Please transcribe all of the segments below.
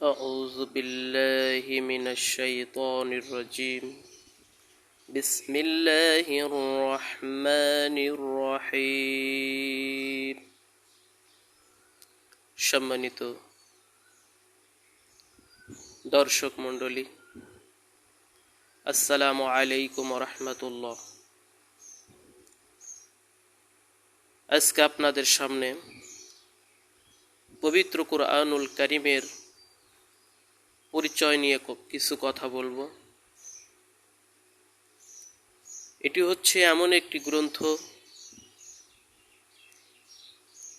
أعوذ بالله من الشيطان الرجيم بسم الله الرحمن الرحيم সম্মানিত দর্শক মণ্ডলী আসসালামু আলাইকুম রহমতুল্লাহ আজকে আপনাদের সামনে পবিত্র কোরআনুল করিমের পরিচয় নিয়ে কিছু কথা বলব। এটি হচ্ছে এমন একটি গ্রন্থ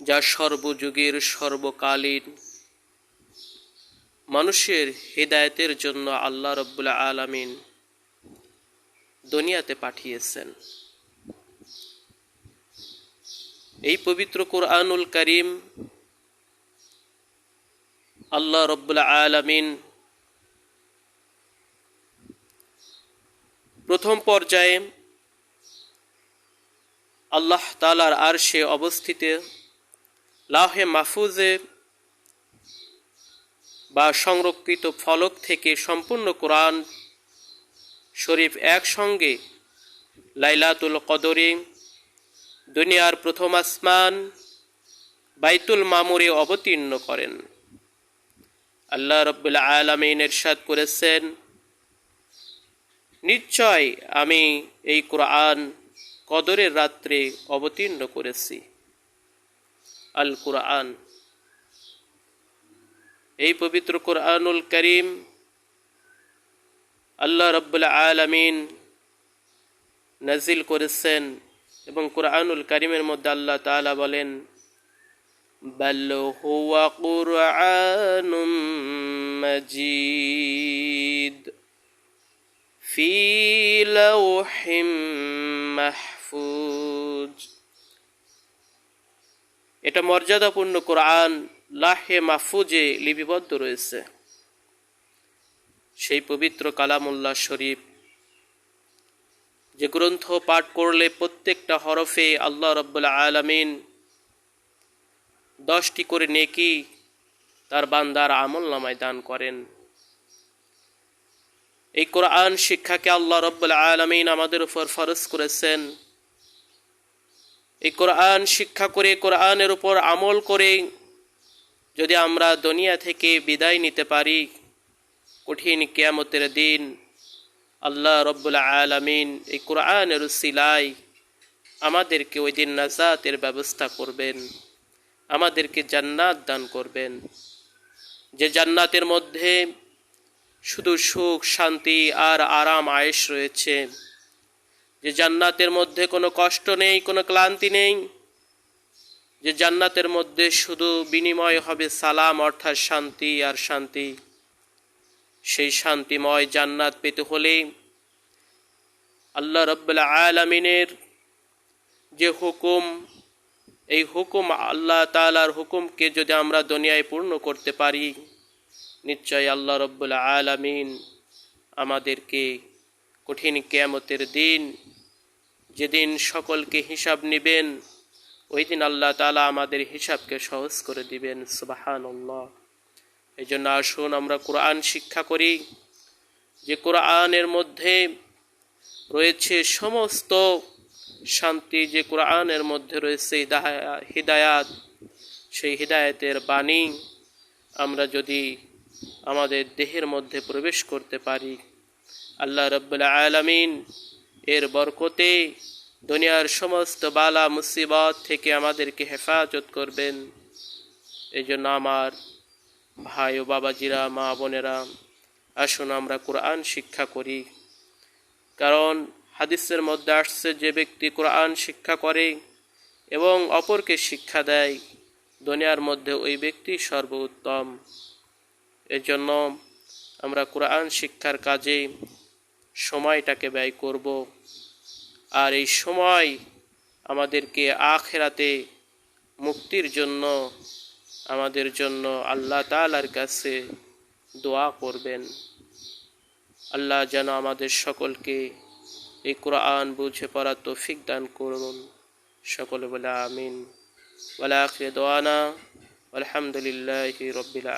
যা সর্বযুগের সর্বকালীন মানুষের হেদায়েতের জন্য আল্লাহ রব্বুল আলামিন দুনিয়াতে পাঠিয়েছেন। এই পবিত্র কোরআনুল করিম আল্লাহ রব্বুল আলামিন প্রথম পর্যায়ে আল্লাহ তালার আরশে অবস্থিত লাহে মাহফুজে বা সংরক্ষিত ফলক থেকে সম্পূর্ণ কোরআন শরীফ একসঙ্গে লাইলাতুল কদরে, দুনিয়ার প্রথম আসমান, বাইতুল মামুরে অবতীর্ণ করেন। আল্লাহ রব্বুল আলমিন এরশাদ করেছেন নিশ্চয় আমি এই কোরআন কদরের রাত্রে অবতীর্ণ করেছি আল কোরআন এই পবিত্র কোরআনুল করিম আল্লাহ রব্বুল আলমিন নাজিল করেছেন এবং কোরআনুল করিমের মধ্যে আল্লাহ তাআলা বলেন بل هو قرآن مجيد في لوح محفوظ এটা মর্যাদাপূর্ণ কোরআন লাহে মাহফুজে লিপিবদ্ধ রয়েছে সেই পবিত্র কালামুল্লাহ শরীফ যে গ্রন্থ পাঠ করলে প্রত্যেকটা হরফে আল্লাহ রব্বুল আলমিন দশটি করে নেকি তার বান্দার আমল নামায় দান করেন এই কোরআন শিক্ষাকে আল্লাহ রব্বুল আলমিন আমাদের উপর ফরজ করেছেন। এই কোরআন শিক্ষা করে, কোরআনের উপর আমল করে যদি আমরা দুনিয়া থেকে বিদায় নিতে পারি, কঠিন কেয়ামতের দিন আল্লাহ রব্বুল আলমিন এই কোরআনের সিলাই আমাদেরকে ওই দিন নাজাতের ব্যবস্থা করবেন, আমাদেরকে জান্নাত দান করবেন। যে জান্নাতের মধ্যে শুধু সুখ, শান্তি আর আরাম, আয়েশ রয়েছে। যে জান্নাতের মধ্যে কোনো কষ্ট নেই, কোনো ক্লান্তি নেই, যে জান্নাতের মধ্যে শুধু বিনিময় হবে সালাম, অর্থাৎ শান্তি আর শান্তি। সেই শান্তিময় জান্নাত পেতে হলে আল্লাহ রব্বুল আলমিনের যে হুকুম, এই হুকুম আল্লাহ তালার হুকুমকে যদি আমরা দুনিয়ায় পূর্ণ করতে পারি নিশ্চয় আল্লাহ রব্বুল আলামিন আমাদেরকে কঠিন কেয়ামতের দিন যেদিন সকলকে হিসাব নেবেন ওই দিন আল্লাহ তালা আমাদের হিসাবকে সহজ করে দিবেন সুবাহান এই জন্য আসুন আমরা কোরআন শিক্ষা করি। যে কোরআনের মধ্যে রয়েছে সমস্ত শান্তি, যে কোরআনের মধ্যে রয়েছে হৃদায়াত, সেই হৃদায়তের বাণী, আমরা যদি আমাদের দেহের মধ্যে প্রবেশ করতে পারি। আল্লাহ রব্বুল্লা আলমিন এর বরকতে দুনিয়ার সমস্ত বালা মুসিবত থেকে আমাদেরকে হেফাজত করবেন। এই জন্য আমার ভাই ও বাবাজিরা, মা বোনেরা, আসুন আমরা কোরআন শিক্ষা করি। কারণ হাদিসের মধ্যে আসছে, যে ব্যক্তি কোরআন শিক্ষা করে এবং অপরকে শিক্ষা দেয়, দুনিয়ার মধ্যে ওই ব্যক্তি সর্বোত্তম। এজন্য আমরা কোরআন শিক্ষার কাজে সময়টাকে ব্যয় করব। আর এই সময় আমাদেরকে আখেরাতে মুক্তির জন্য, আমাদের জন্য আল্লাহ তালার কাছে দোয়া করবেন। আল্লাহ যেন আমাদের সকলকে এই কোরআন বুঝে পড়ার তৌফিক দান করুন। সকলে বলে আমিন। ওয়ালা আখির দোয়ানা আলহামদুলিল্লাহ রবিল